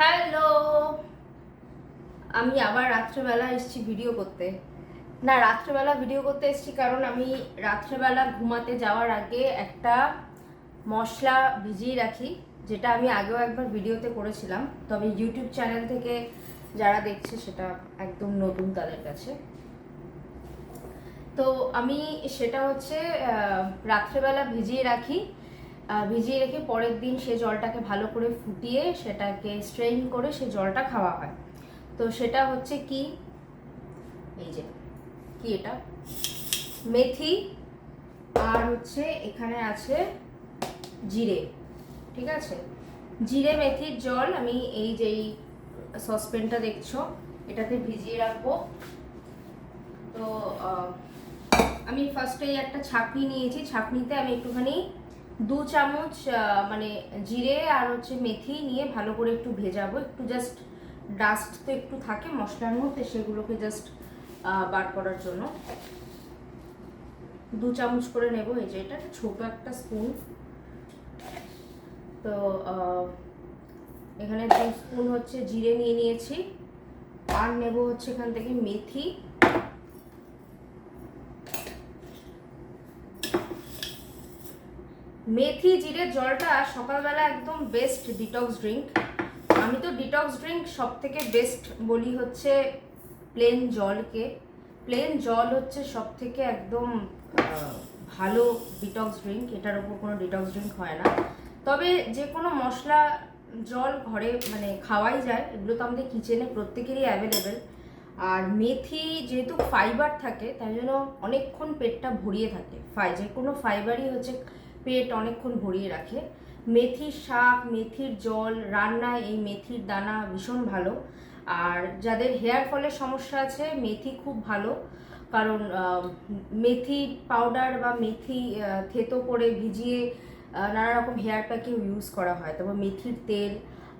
Hello. আমি আবার রাত্রেবেলা এসেছি ভিডিও করতে। না, রাত্রেবেলা ভিডিও করতে এসেছি কারণ আমি রাত্রেবেলা ঘুমাতে যাওয়ার আগে একটা মশলা ভিজিয়ে রাখি, যেটা আমি আগেও একবার ভিডিওতে করেছিলাম। তবে ইউটিউব চ্যানেল থেকে যারা দেখছে সেটা একদম নতুন তাদের কাছে। তো আমি সেটা হচ্ছে রাত্রেবেলা ভিজিয়ে রাখি। ভিজিয়ে রেখে পরের দিন সে জলটাকে ভালো করে ফুটিয়ে সেটাকে স্ট্রেইন করে সে জলটা খাওয়া হয়। তো সেটা হচ্ছে কি? এই যে, কি এটা? মেথি আর হচ্ছে এখানে আছে জিরে, ঠিক আছে? জিরে, মেথির জল আমি এই যেই সসপেনটা দেখছ, এটাতে ভিজিয়ে রাখব। তো আমি ফার্স্টে একটা ছাঁকনি নিয়েছি, ছাঁকনিতে আমি একটুখানি দু চামচ মানে জিরে আর হচ্ছে মেথি নিয়ে ভালো করে একটু ভেজাবো। একটু জাস্ট ডাস্ট তো একটু থাকে, মশলার মধ্যে সেগুলোকে জাস্ট বার করার জন্য। দু চামচ করে নেব এই যে এটা, ছোট একটা স্পুন তো এখানে দু স্পুন হচ্ছে জিরে নিয়ে নিয়েছি। আর নেব হচ্ছে এখান থেকে মেথি। মেথি, জিরে, জলটা সকালবেলা একদম বেস্ট ডিটক্স ড্রিঙ্ক আমি তো ডিটক্স ড্রিঙ্ক সব থেকে বেস্ট বলি হচ্ছে প্লেন জলকে। প্লেন জল হচ্ছে সব থেকে একদম ভালো ডিটক্স ড্রিঙ্ক এটার উপর কোনো ডিটক্স ড্রিঙ্ক হয় না। তবে যে কোনো মশলা, জল ঘরে মানে খাওয়াই যায়। এগুলো তো আমাদের কিচেনে প্রত্যেকেরই অ্যাভেলেবেল আর মেথি যেহেতু ফাইবার থাকে, তাই জন্য অনেকক্ষণ পেটটা ভরিয়ে থাকে। ফাই যে কোনো ফাইবারই হচ্ছে পেট অনেকক্ষণ ভরিয়ে রাখে। মেথির শাক, মেথির জল রান্নায় এই মেথির দানা ভীষণ ভালো। আর যাদের হেয়ার ফলের সমস্যা আছে, মেথি খুব ভালো। কারণ মেথি পাউডার বা মেথি থেতো করে ভিজিয়ে নানা রকম হেয়ার প্যাকে ইউজ করা হয়। তারপর মেথির তেল।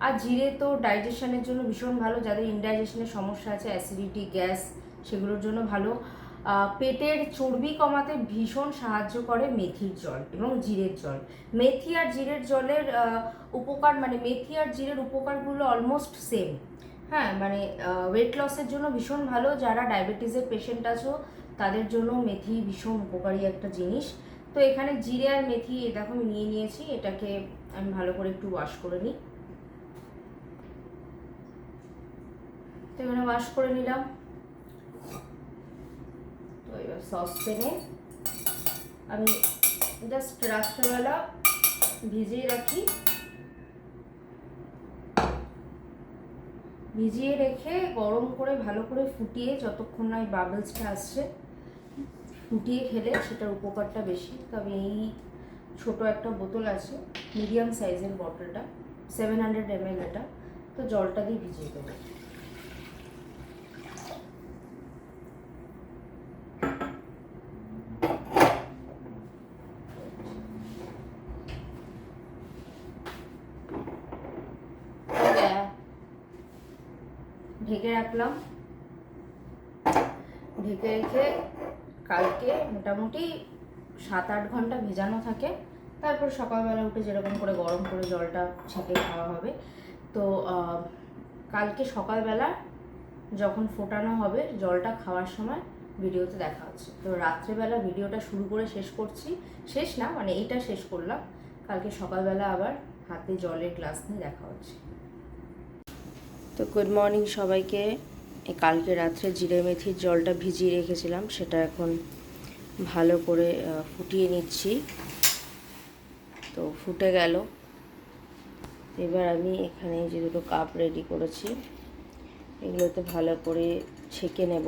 আর জিরে তো ডাইজেশনের জন্য ভীষণ ভালো। যাদের ইনডাইজেশনের সমস্যা আছে অ্যাসিডিটি গ্যাস সেগুলোর জন্য ভালো। পেটের চর্বি কমাতে ভীষণ সাহায্য করে মেথির জল এবং জিরের জল। মেথি আর জিরের জলের উপকার মানে মেথি আর জিরের উপকারগুলো অলমোস্ট সেম হ্যাঁ মানে ওয়েট লসের জন্য ভীষণ ভালো। যারা ডায়াবেটিসের পেশেন্ট আছো, তাদের জন্য মেথি ভীষণ উপকারী একটা জিনিস। তো এখানে জিরে আর মেথি দেখো, আমি নিয়ে নিয়েছি। এটাকে আমি ভালো করে একটু ওয়াশ করে নিই। তো এখানে ওয়াশ করে নিলাম। এবার সসপ্যানে আমি জাস্ট রাত্রেবেলা ভিজিয়ে রাখি ভিজিয়ে রেখে গরম করে ভালো করে ফুটিয়ে যতক্ষণ না ওই বাবলসটা আসছে ফুটিয়ে খেলে সেটার উপকারটা বেশি তবে এই ছোট একটা বোতল আছে মিডিয়াম সাইজের বটলটা সেভেন হান্ড্রেড এম এটা তো জলটা দিয়ে ভিজিয়ে দেবো ঢেকে রাখলাম। ঢেকে রেখে কালকে মোটামুটি সাত আট ঘণ্টা ভেজানো থাকে। তারপর সকালবেলা উঠে যেরকম করে গরম করে জলটা ছেঁকে খাওয়া হবে। তো কালকে সকালবেলা যখন ফোটানো হবে জলটা খাওয়ার সময় ভিডিওতে দেখা হচ্ছে। তো রাত্রেবেলা ভিডিওটা শুরু করে শেষ করছি। শেষ না মানে এইটা শেষ করলাম। কালকে সকালবেলা আবার হাতে জলের গ্লাস নিয়ে দেখা হচ্ছে। তো গুড মর্নিং সবাইকে। কালকে রাত্রে জিরে মেথির জলটা ভিজিয়ে রেখেছিলাম, সেটা এখন ভালো করে ফুটিয়ে নিচ্ছি। তো ফুটে গেল। এবার আমি এখানে যে দুটো কাপ রেডি করেছি, এগুলোতে ভালো করে ছেঁকে নেব।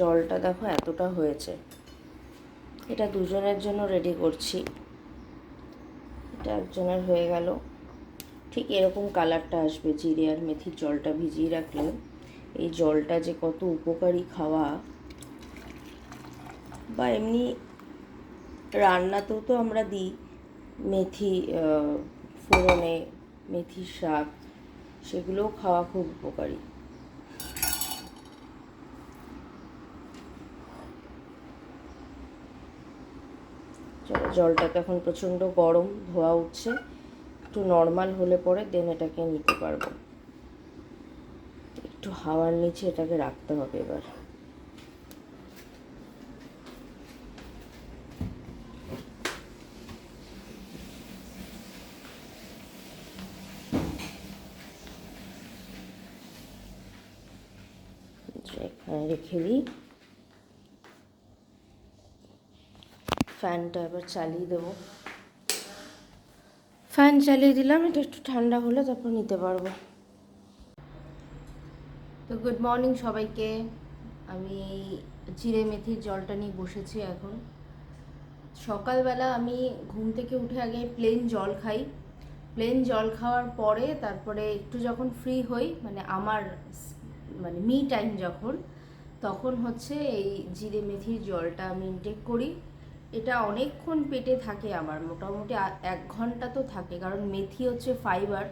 জলটা দেখো এতটা হয়েছে। এটা দুজনের জন্য রেডি করছি। এটা একজনের হয়ে গেল। ঠিক এরকম কালারটা আসবে, জিরে আর মেথির জলটা ভিজিয়ে রাখলে এই জলটা যে কত উপকারী খাওয়া। বা এমনি রান্নাতেও তো আমরা দিই মেথি ফোড়নে, মেথির শাক, সেগুলোও খাওয়া খুব উপকারী চলো জলটা তো এখন প্রচণ্ড গরম, ধোয়া উঠছে। একটু নর্মাল হলে পরে দেন এটাকে নিতে পারব। একটু হাওয়ার নিচে এটাকে রাখতে হবে এবার। রেখে দিই। ফ্যানটা এবার চালিয়ে দেবো। ফ্যান চালিয়ে দিলাম, এটা একটু ঠান্ডা হলে তারপর নিতে পারব। তো গুড মর্নিং সবাইকে। আমি জিরে মেথির জলটা নিয়ে বসেছি এখন। সকালবেলা আমি ঘুম থেকে উঠে আগে প্লেন জল খাই। প্লেন জল খাওয়ার পরে তারপরে একটু যখন ফ্রি হই মানে আমার মানে মি টাইম যখন, তখন হচ্ছে এই জিরে মেথির জলটা আমি ইনটেক করি। এটা অনেকক্ষণ পেটে থাকে আমার, মোটামুটি এক ঘণ্টা তো থাকে, কারণ মেথি হচ্ছে ফাইবার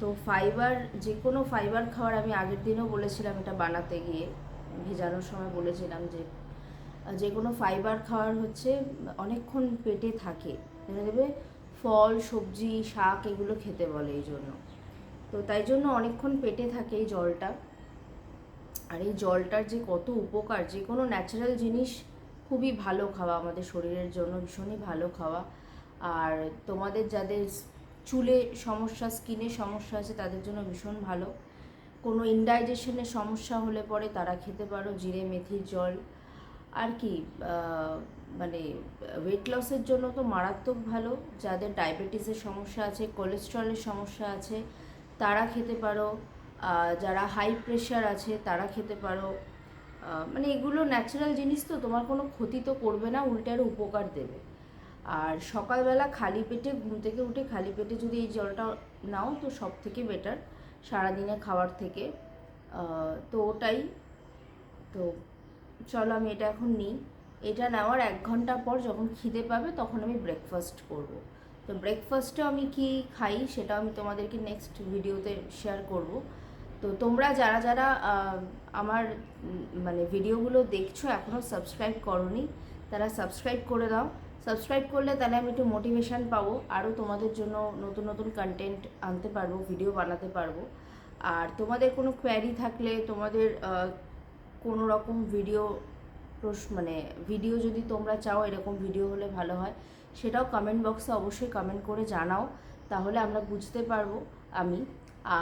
তো ফাইবার যে কোনো ফাইবার খাওয়ার আমি আগের দিনও বলেছিলাম এটা বানাতে গিয়ে, ভেজানোর সময় বলেছিলাম যে যে কোনো ফাইবার খাওয়ার হচ্ছে অনেকক্ষণ পেটে থাকে দেবে ফল, সবজি, শাক এগুলো খেতে বলে এই জন্য, তো তাই জন্য অনেকক্ষণ পেটে থাকে এই জলটা, আর এই জলটার যে কত উপকার যে কোনো ন্যাচারাল জিনিস খুবই ভালো খাওয়া, আমাদের শরীরের জন্য ভীষণই ভালো খাওয়া। আর তোমাদের যাদের চুলে সমস্যা, স্কিনে সমস্যা আছে, তাদের জন্য ভীষণ ভালো। কোনো ইনডাইজেশনের সমস্যা হলে পরে তারা খেতে পারো, জিরে, মেথির জল। আর কি মানে ওয়েট লসের জন্য তো মারাত্মক ভালো। যাদের ডায়াবেটিসের সমস্যা আছে কোলেস্ট্রলের সমস্যা আছে, তারা খেতে পারো। যারা হাই প্রেশার আছে, তারা খেতে পারো। মানে এগুলো ন্যাচারাল জিনিস তো, তোমার কোনো ক্ষতি তো করবে না উল্টে উপকার দেবে। আর সকালবেলা খালি পেটে, ঘুম থেকে উঠে খালি পেটে যদি এই জলটা নাও তো সব থেকে বেটার সারাদিনে খাওয়ার থেকে। তো ওটাই। তো চলো আমি এটা এখন নিই। এটা নেওয়ার এক ঘণ্টা পর যখন খিদে পাবে তখন আমি ব্রেকফাস্ট করব। তো ব্রেকফাস্টে আমি কি খাই সেটা আমি তোমাদেরকে নেক্সট ভিডিওতে শেয়ার করব। তো তোমরা যারা যারা আমার মানে ভিডিওগুলো দেখছ এখনও সাবস্ক্রাইব করনি, তারা সাবস্ক্রাইব করে দাও। সাবস্ক্রাইব করলে তাহলে আমি একটু মোটিভেশন পাবো আরও তোমাদের জন্য নতুন নতুন কন্টেন্ট আনতে পারব ভিডিও বানাতে পারব। আর তোমাদের কোনো কোয়ারি থাকলে, তোমাদের কোনো রকম ভিডিও প্রশ- মানে ভিডিও যদি তোমরা চাও, এরকম ভিডিও হলে ভালো হয়, সেটাও কমেন্ট বক্সে অবশ্যই কমেন্ট করে জানাও, তাহলে আমরা বুঝতে পারব, আমি।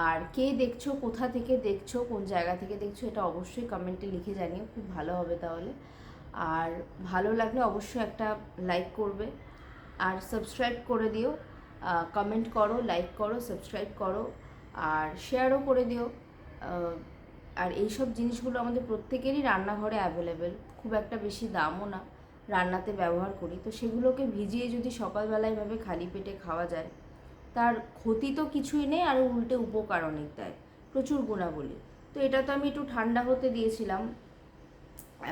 আর কে দেখছ, কোথা থেকে দেখছ, কোন জায়গা থেকে দেখছ, এটা অবশ্যই কমেন্টে লিখে জানিও, খুব ভালো হবে তাহলে। আর ভালো লাগলে অবশ্যই একটা লাইক করবে। আর সাবস্ক্রাইব করে দিও কমেন্ট করো লাইক করো সাবস্ক্রাইব করো, আর শেয়ারও করে দিও। আর এইসব জিনিসগুলো আমাদের প্রত্যেকেরই রান্নাঘরে অ্যাভেলেবেল খুব একটা বেশি দামও না, রান্নাতে ব্যবহার করি। তো সেগুলোকে ভিজিয়ে যদি সকালবেলা এভাবে খালি পেটে খাওয়া যায় তার ক্ষতি তো কিছুই নেই আর উল্টে উপকার অনেক দেয় প্রচুর গুণাবলী। তো এটা তো আমি একটু ঠান্ডা হতে দিয়েছিলাম।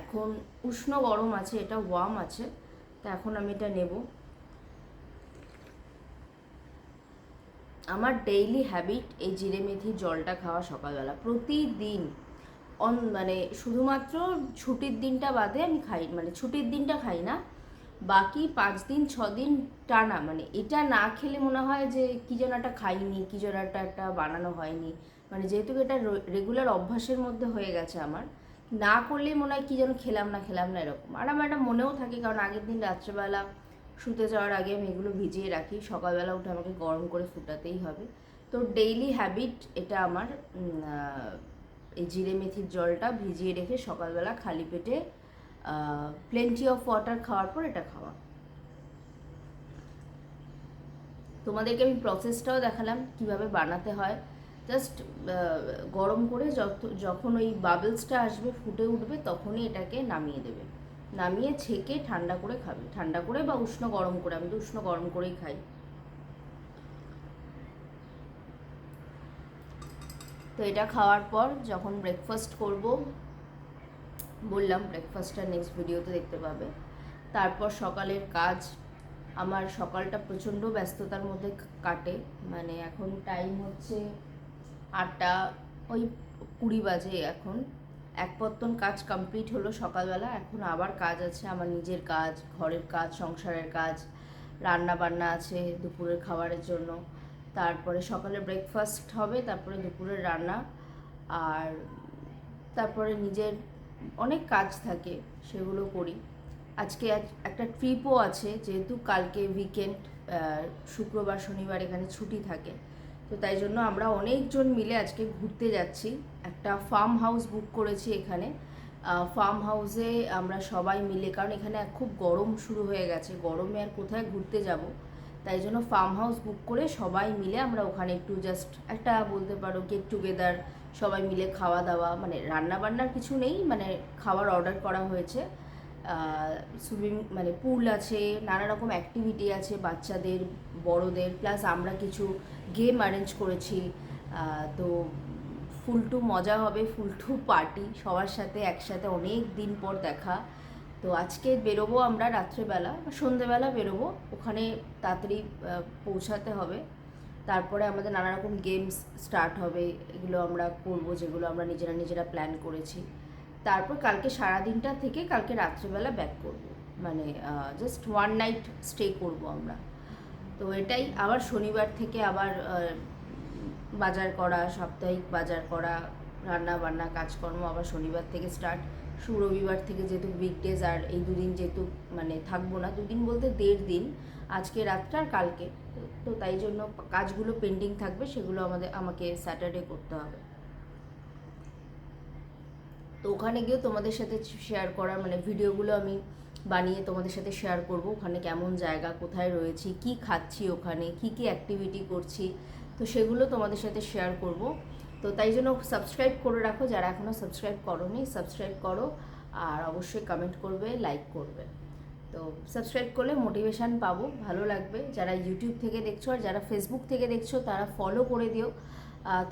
এখন উষ্ণ গরম আছে, এটা ওয়ার্ম আছে, তো এখন আমি এটা নেব। আমার ডেইলি হ্যাবিট এই জিরে মেথির জলটা খাওয়া সকালবেলা। প্রতিদিন অন মানে শুধুমাত্র ছুটির দিনটা বাদে আমি খাই মানে ছুটির দিনটা খাই না বাকি পাঁচ দিন, ছ দিন টানা মানে এটা না খেলে মনে হয় যে কী যেন একটা খাইনি, কী যেন একটা একটা বানানো হয়নি। মানে যেহেতু এটা রেগুলার অভ্যাসের মধ্যে হয়ে গেছে আমার, না করলেই মনে হয় কী যেন খেলাম না খেলাম না এরকম। আর আমার এটা মনেও থাকে, কারণ আগের দিন রাত্রেবেলা শুতে যাওয়ার আগে আমি এগুলো ভিজিয়ে রাখি, সকালবেলা উঠে আমাকে গরম করে ফুটাতেই হবে। তো ডেইলি হ্যাবিট এটা আমার এই জিরে মেথির জলটা ভিজিয়ে রেখে সকালবেলা খালি পেটে প্লেন্টি অফ ওয়াটার খাওয়ার পর এটা খাওয়া। তোমাদেরকে আমি প্রসেসটাও দেখালাম কীভাবে বানাতে হয়। জাস্ট গরম করে যত, যখন ওই বাবলসটা আসবে, ফুটে উঠবে, তখনই এটাকে নামিয়ে দেবে। নামিয়ে ছেঁকে ঠান্ডা করে খাবে। ঠান্ডা করে বা উষ্ণ গরম করে, আমি তো উষ্ণ গরম করেই খাই। তো এটা খাওয়ার পর যখন ব্রেকফাস্ট করব বললাম ব্রেকফাস্টটা নেক্সট ভিডিওতে দেখতে পাবে। তারপর সকালের কাজ, আমার সকালটা প্রচণ্ড ব্যস্ততার মধ্যে কাটে। মানে এখন টাইম হচ্ছে আটটা, ওই কুড়ি বাজে এখন। এক পত্তন কাজ কমপ্লিট হলো সকালবেলা, এখন আবার কাজ আছে, আমার নিজের কাজ, ঘরের কাজ, সংসারের কাজ রান্না বান্না আছে দুপুরের খাবারের জন্য। তারপরে সকালে ব্রেকফাস্ট হবে, তারপরে দুপুরের রান্না, আর তারপরে নিজের অনেক কাজ থাকে, সেগুলো করি। আজকে এক- একটা ট্রিপও আছে, যেহেতু কালকে উইকেন্ড শুক্রবার, শনিবার এখানে ছুটি থাকে। তো তাই জন্য আমরা অনেকজন মিলে আজকে ঘুরতে যাচ্ছি। একটা ফার্ম হাউস বুক করেছি এখানে। ফার্ম হাউসে আমরা সবাই মিলে, কারণ এখানে খুব গরম শুরু হয়ে গেছে। গরমে আর কোথায় ঘুরতে যাব? তাই জন্য ফার্ম হাউস বুক করে সবাই মিলে আমরা ওখানে একটু জাস্ট একটা বলতে পারো গেট টুগেদার সবাই মিলে খাওয়া দাওয়া মানে রান্না বান্নার কিছু নেই মানে খাবার অর্ডার করা হয়েছে। সুইমিং মানে পুল আছে, নানা রকম অ্যাক্টিভিটি আছে বাচ্চাদের, বড়দের প্লাস আমরা কিছু গেম অ্যারেঞ্জ করেছি। তো ফুল টু মজা হবে ফুল টু পার্টি সবার সাথে একসাথে অনেক দিন পর দেখা। তো আজকে বেরোবো আমরা রাত্রেবেলা, সন্ধেবেলা বেরোবো, ওখানে তাড়াতাড়ি পৌঁছাতে হবে। তারপরে আমাদের নানা রকম গেমস স্টার্ট হবে, এগুলো আমরা করব, যেগুলো আমরা নিজেরা নিজেরা প্ল্যান করেছি। তারপর কালকে সারা দিনটা থেকে কালকে রাত্রেবেলা ব্যাক করব। মানে জাস্ট ওয়ান নাইট স্টে করব আমরা। তো এটাই, আবার শনিবার থেকে আবার বাজার করা, সাপ্তাহিক বাজার করা রান্না বান্না কাজকর্ম আবার শনিবার থেকে স্টার্ট শু রবিবার থেকে যেহেতু উইকডেজ আর এই দুদিন যেহেতু মানে থাকব না, দুদিন বলতে দেড় দিন, আজকে রাতটা আর কালকে। তো- তাই জন্য কাজগুলো পেন্ডিং থাকবে, সেগুলো আমাদের, আমাকে স্যাটারডে করতে হবে। তো ওখানে গিয়েও তোমাদের সাথে শেয়ার করার মানে ভিডিওগুলো আমি বানিয়ে তোমাদের সাথে শেয়ার করব, ওখানে কেমন জায়গা, কোথায় রয়েছি, কি খাচ্ছি ওখানে, কি কি অ্যাক্টিভিটি করছি, তো সেগুলো তোমাদের সাথে শেয়ার করব। তো তাই জন্য সাবস্ক্রাইব করে রাখো, যারা এখনও সাবস্ক্রাইব করোনি সাবস্ক্রাইব করো আর অবশ্যই কমেন্ট করবে লাইক করবে। তো সাবস্ক্রাইব করলে মোটিভেশান পাবো, ভালো লাগবে। যারা ইউটিউব থেকে দেখছ আর যারা ফেসবুক থেকে দেখছ, তারা ফলো করে দিও।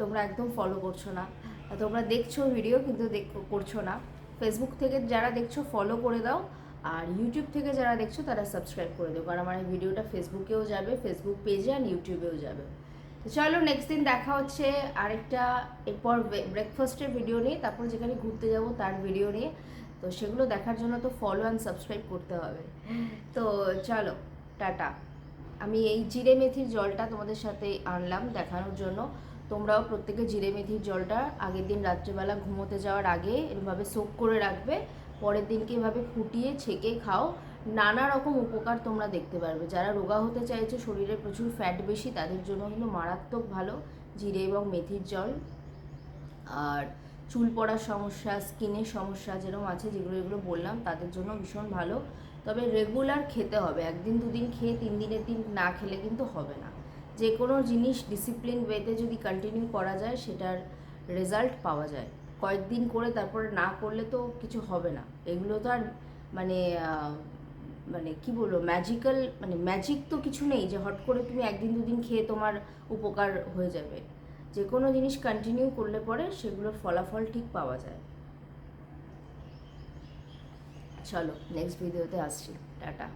তোমরা একদম ফলো করছ না। তোমরা দেখছ ভিডিও কিন্তু করছ না। ফেসবুক থেকে যারা দেখছ ফলো করে দাও। আর ইউটিউব থেকে যারা দেখছ, তারা সাবস্ক্রাইব করে দেবো কারণ আমার ভিডিওটা ফেসবুকেও যাবে ফেসবুক পেজে আর ইউটিউবেও যাবে। চলো নেক্সট দিন দেখা হচ্ছে আরেকটা, এরপর ব্রেকফাস্টের ভিডিও নিয়ে, তারপর যেখানে ঘুরতে যাব তার ভিডিও নিয়ে। তো সেগুলো দেখার জন্য তো ফলো অ্যান্ড সাবস্ক্রাইব করতে হবে। তো চলো, টাটা। আমি এই জিরে মেথির জলটা তোমাদের সাথে আনলাম দেখানোর জন্য। তোমরাও প্রত্যেকে জিরে মেথির জলটা আগের দিন রাত্রেবেলা ঘুমোতে যাওয়ার আগে এরভাবে সোক করে রাখবে, পরের দিনকে এভাবে ফুটিয়ে ছেঁকে খাও। নানা রকম উপকার তোমরা দেখতে পারবে। যারা রোগা হতে চাইছে, শরীরে প্রচুর ফ্যাট বেশি, তাদের জন্য কিন্তু মারাত্মক ভালো জিরে এবং মেথির জল। আর চুল পড়ার সমস্যা স্কিনের সমস্যা যেরকম আছে, যেগুলো এগুলো বললাম, তাদের জন্য ভীষণ ভালো। তবে রেগুলার খেতে হবে। একদিন, দুদিন খেয়ে, তিন দিনের দিন না খেলে কিন্তু হবে না। যে কোনো জিনিস ডিসিপ্লিন ওয়েতে যদি কন্টিনিউ করা যায়, সেটার রেজাল্ট পাওয়া যায়। কয়েকদিন করে তারপরে না করলে তো কিছু হবে না। এগুলো তো আর মানে মানে কি বলব ম্যাজিক্যাল মানে ম্যাজিক তো কিছু নেই যে হট করে তুমি একদিন দুদিন খেয়ে তোমার উপকার হয়ে যাবে। যে কোনো জিনিস কন্টিনিউ করলে পরে সেগুলোর ফলাফল ঠিক পাওয়া যায়। চলো নেক্সট ভিডিওতে আসছি। টাটা।